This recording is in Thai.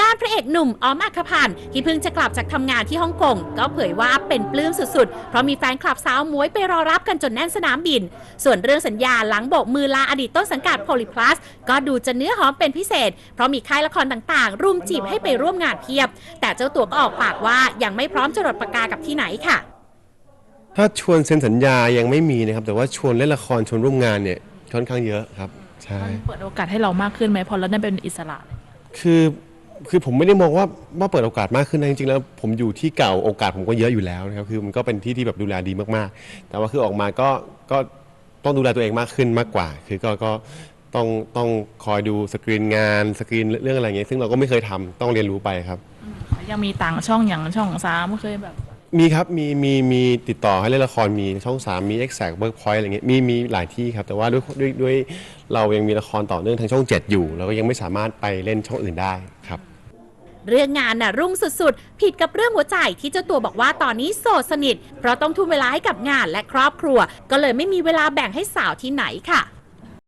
ด้านพระเอกหนุ่มออมอัครพันธ์ที่เพิ่งจะกลับจากทำงานที่ฮ่องกงก็เผยว่าเป็นปลื้มสุดๆ เพราะมีแฟนคลับสาวมวยไปรอรับกันจนแน่นสนามบิน ส่วนเรื่องสัญญาหลังโบกมือลาอดีตต้นสังกัดโพลิพลัสก็ดูจะเนื้อหอมเป็นพิเศษ เพราะมีค่ายละครต่างๆ รุมจีบให้ไปร่วมงานเพียบ แต่เจ้าตัวก็ออกปากว่ายังไม่พร้อมจะหลดปากกากับที่ไหนค่ะ ถ้าชวนเซ็นสัญญายังไม่มีนะครับ แต่ว่าชวนเล่นละครชวนร่วมงานเนี่ยค่อนข้างเยอะครับใช่เปิดโอกาสให้เรามากขึ้นไหมพอเราได้เป็นอิสระ คือ คือผมไม่ได้มองว่าว่าเปิดโอกาสมากขึ้นนะจริงๆแล้ว ผมอยู่ที่เก่าโอกาสผมก็เยอะอยู่แล้วนะครับคือมันก็เป็นที่ที่แบบดูแลดีมากๆ แต่ว่าคือออกมาก็ก็ต้องดูแลตัวเองมากขึ้นมากกว่า คือก็ก็ต้องต้องคอยดูสกรีนงานสกรีนเรื่องอะไรอย่างเงี้ยซึ่งเราก็ไม่เคยทำต้องเรียนรู้ไปครับ ยังมีต่างช่องอย่างช่องสามเคยแบบ มีครับ มีมีมีติดต่อให้เล่นละครมีช่อง3มี Exact Workpoint อะไรเงี้ยมีมีหลายที่ครับ แต่ว่าด้วยด้วยด้วยเรายังมีละครต่อเนื่องทางช่อง 7 อยู่ เราก็ยังไม่สามารถไปเล่นช่องอื่นได้ครับ เรื่องงานน่ะรุ่งสุดๆ ผิดกับเรื่องหัวใจที่เจ้าตัวบอกว่าตอนนี้โสดสนิท เพราะต้องทุ่มเวลาให้กับงานและครอบครัว ก็เลยไม่มีเวลาแบ่งให้สาวที่ไหนค่ะ